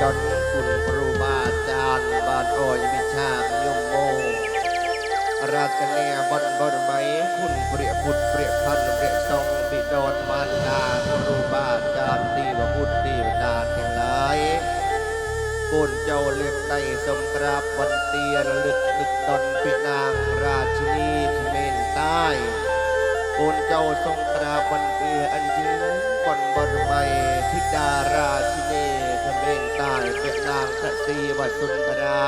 ลึกดอนคุณครูบาอาจารย์บานโอยมิชามยมโมราตเนียบนบนไหมคุณเปรียพุทธเปรียพันเปรียทรงบิดอนมารดาครูบาอาจารย์ตีบพุทธตีบดาทั้งหลายกุนเจ้าเลือกในสมกราบวันเตียระลึกนึกตนปินางราชินีเขมรใต้กุนเจ้าทรงกราบวันเตียอันยืนบน บนไหมธิดาราชินีเขมรใต้เป็นนางพระศรีวสุนทรา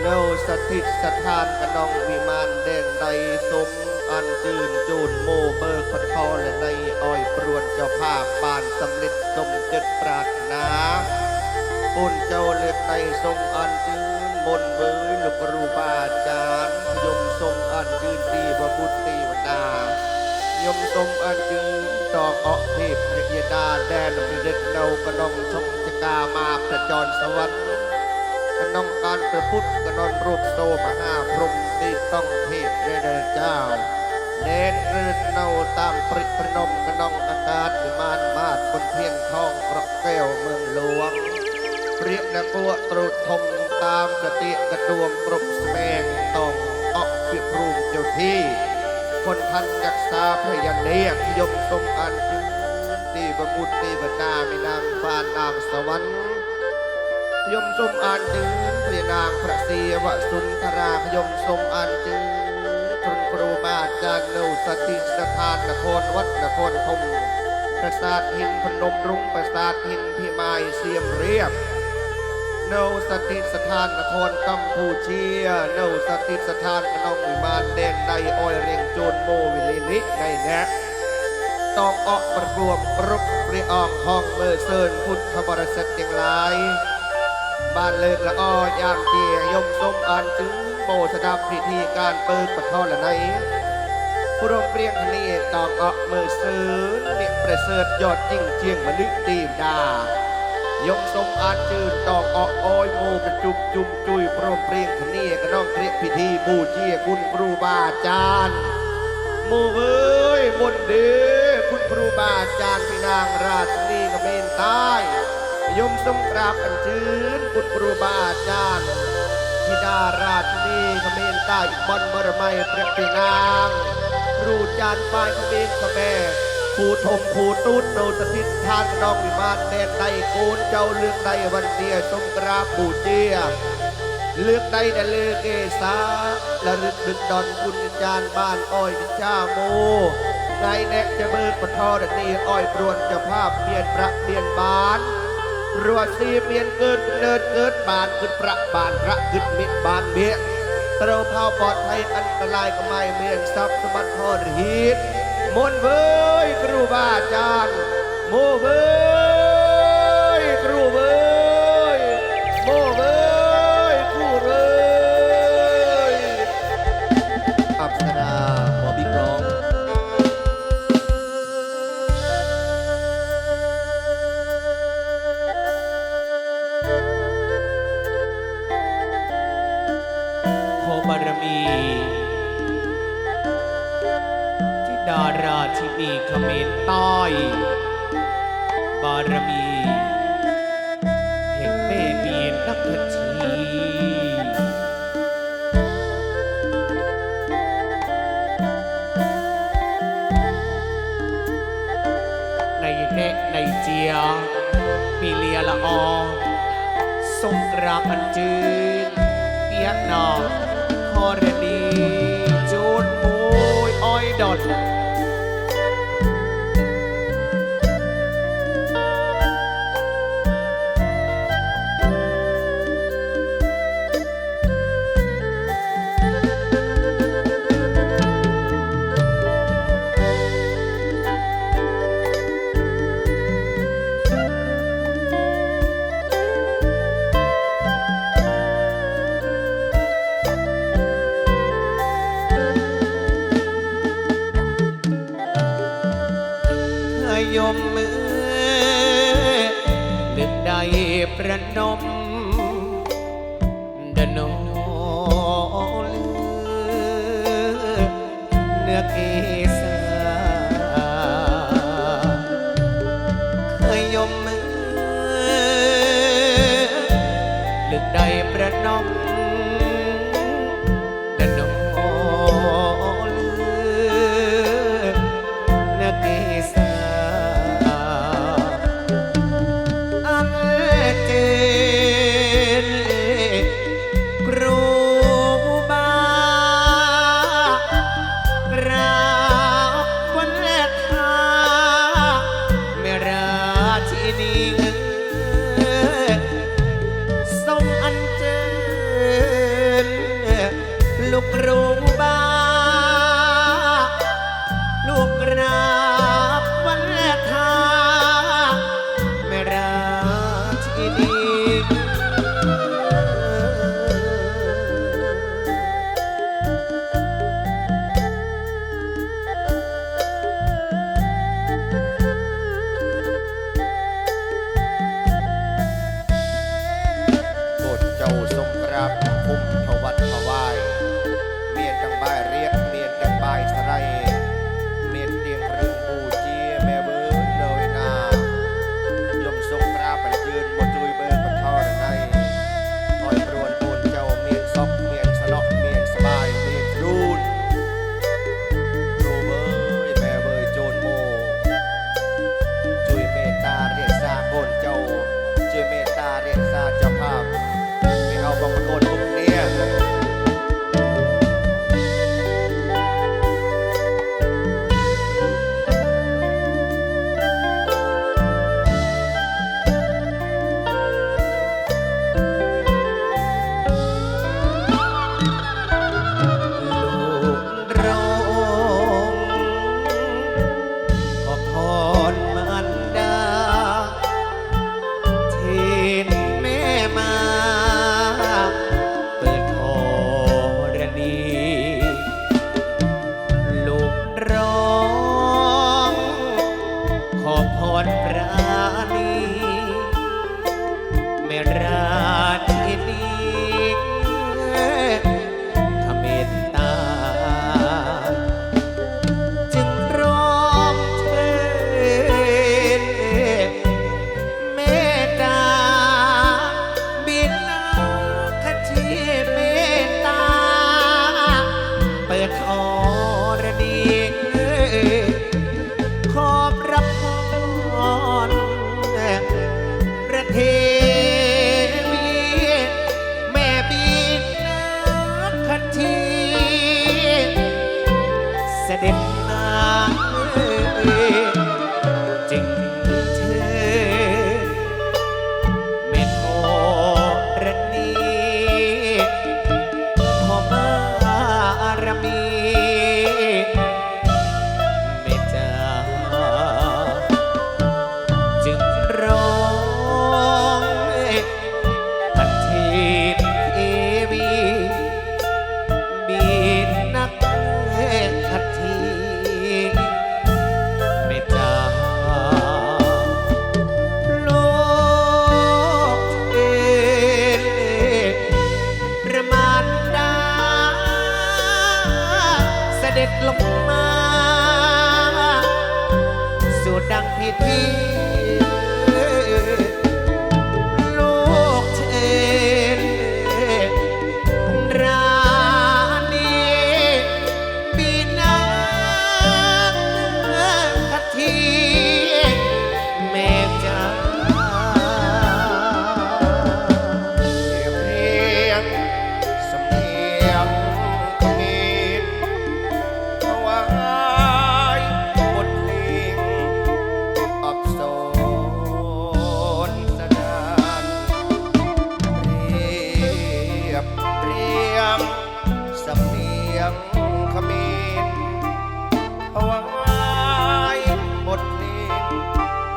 เนาสถิตสถานกนองวิมานแดงใดสมอันจืนจูนโมเบิกพทอและในอ้อยปรวนเจ้าภาพบานสำเร็จสมเจ็ดปรารถนาปุนเจ้าเลือกในทรงอันจืนมนเบยลูกรูบาอาจารย์ยมทรงอันจืนตีวบุตรตีวดา ยมทรงอันจืนดอกออกเทพพระยดาแดนประเด็จเนากระนองชมจกามาประจรสวรรค์กนองการประพุทธกนอนรูปโซมหาพรหมที่ต้องเทพเดเจ้าเน้นรื่นเนาตามปริประนมกนองอากาศวิมานมาดบนเพียงทองกระแก้วเมืองหลวงเปรียบนักบัวตรุษทมตามกติกระดวงกรบแสมงตองออกพิพรูมเจ้าที่ คนทันยักษาพยันเนียกยมทรงอันจึงตีบบุตตีบดาไมีนางฟ้านางสวรรค์ยมสมอ่านจึงพระนางพระศรีวสุนทราพยมสมอ่านจึงคุณครูบาอาจารย์เนวสติสถานนครวัดนครธมปราสาทหินพนมรุ้งปราสาทหินพิมายเสียมเรียบ นวสติสถานนครกัมพูเชียเนวสติสถานขนองวิมานแดนใดอ้อยเรียงโจนโมวิลินิในแนะต้องออกประรวมรุบเรียออกห้องเมื่อเซินพุทธบริษัทอย่างไรบ้านเลิกละอ้อยามเจียยมสมอ่านจึงโมสดับพิธีการเปิดปะทอละในผู้รวมเปรียงคณีตองออกมือเซื้อเนี่ยประเสริฐยอดยิ่งเจียงมนึกตีมดา ยมสมอานจืนตองออกอ้อยโมกระจุกจุมจุยพร้อมเปรียงคณีกระน้องเครียพิธีบูเจียคุณครูบาอาจารย์หมูเอ้ยมนเดคุณครูบาอาจารย์พี่นางราชนีกระเมนใต้ยมสงกราบอันชื้นคุณครูบาอาจารย์ธิดาราชนีกระเมนใต้บอนบรมัยพระพี่นางครูจานปลายกระเมนกระแม่ ครูทมครูตุ้นโนสถิตทานน้องวิมานแดนใดโกนเจ้าเลือกใดวันเดียสงกราบูเจียเลือกได้แต่เลือกเกษาและลึกดึกดอนคุณจารย์บ้านอ้อยจ้าโมไงแนะจะเบิกปะทอดนีอ้อยปรวนจ้าภาพเมียนประเมียนบานรัวซีเมียนเกิดเนิดเกิดบานขึ้นประบานพระขึ้นมิตรบานเมียเตราเผาปลอดภัยอันตรายก็ไม่เมียนทรัพย์สมบัติทอดฮีด มนเว้ยครูบาอาจารย์โมเว้ย ชินีเขมรใต้บารมีแห่งแม่เมียนนักขชีในเนะในเจียปีเลียละออทรงกราบันจืนเปียกนองทอรณีจูดมวยอ้อยดอน 了。natin be งขมีนถวายบทเพลง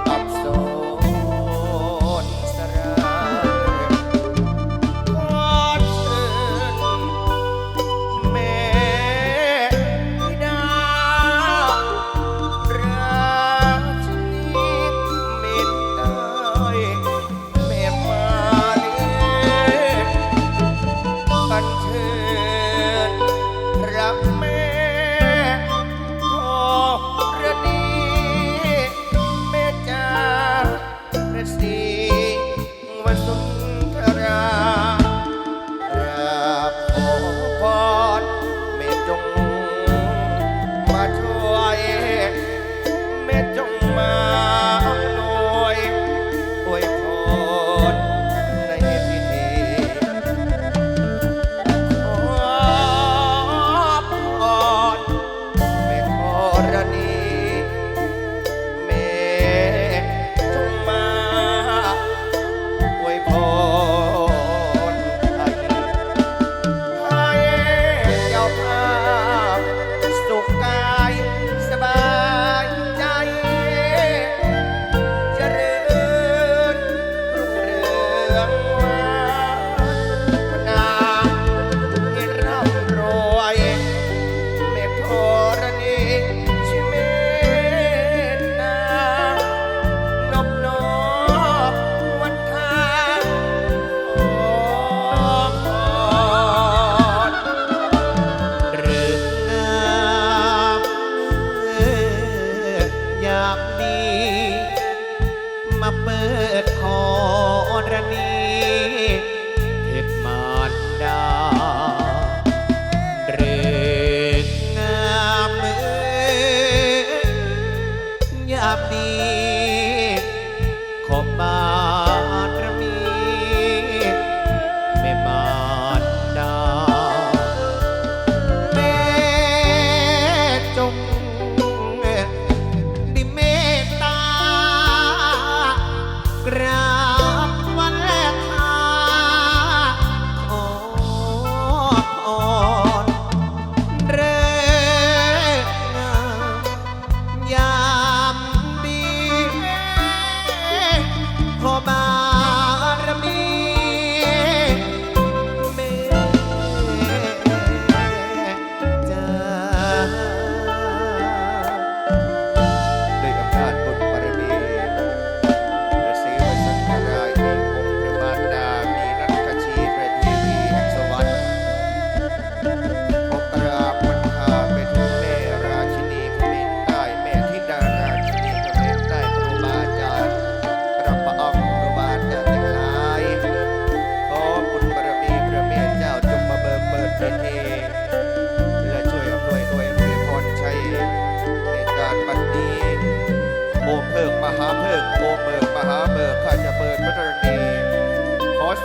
ตับโซนสระกอเชิญแม่ธิดาราชินีมิตรเอ่ยแม่มาลี ปันเชิญ up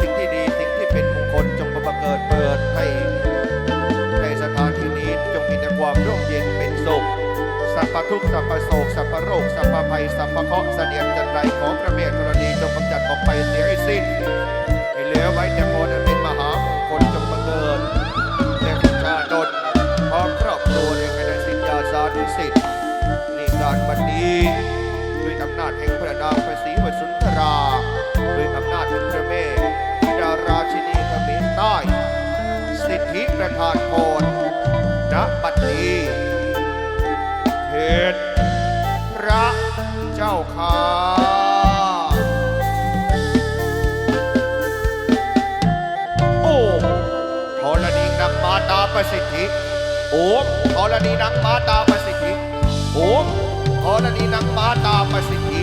สิ่งที่ดีสิ่งที่เป็นมงคลจงบังเกิดเปิดให้ในสถานที่นี้จงมีแต่ความร่มเย็นเป็นสุขสัพพทุกสัพพโศกสัพพโรคสัพพภัยสัพพเคราะห์เสนียดจันไรของพระเมตธรณีจงกำจัดออกไปเสียให้สิ้นให้เหลือไว้แต่พอนั้นเป็นมหามงคลจงบังเกิดแด่คุณชาดลพร้อมครอบครัวในคณะสิทธาสาธุสิทธิ์นี่การบันนี้ด้วยอำนาจแห่งพระนามพระศรีวสุนทรา ธิประทานณบัดนี้เหตุพระเจ้าข้าโอ้มธรณีนางมาตาประสิทธิโอมธรณีนางมาตาประสิทธิโอมธรณีนางมาตาประสิทธิ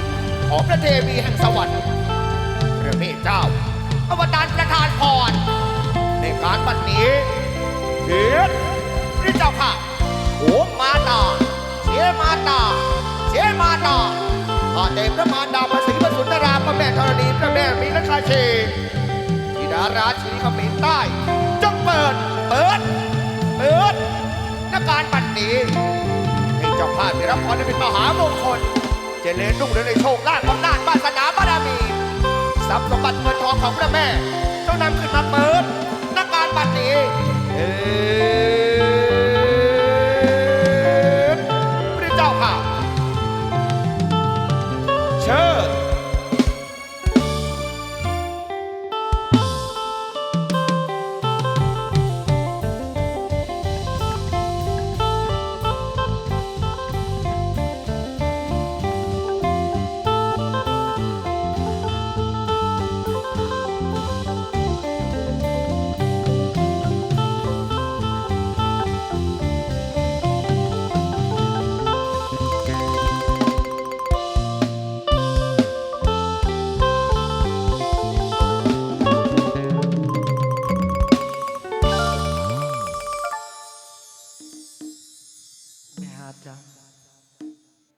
ของพระเทวีแห่งสวรรค์พระเมเจ้า อวตารประทานพรในการบัดนี้ เทียนพระเจ้าค่ะโอมมาตาเชมาตาเชมาตาข้าแต่พระมารดาพระศรีพระสุนทราพระแม่ธรณีพระแม่มีนักาเชธิดาราชีเขมรใต้จงเปิด เปิด เปิดในกการบัดนี้ให้เจ้าภาพได้รับพรได้เป็นมหามงคล เจริญรุ่งเรืองในโชคลาภ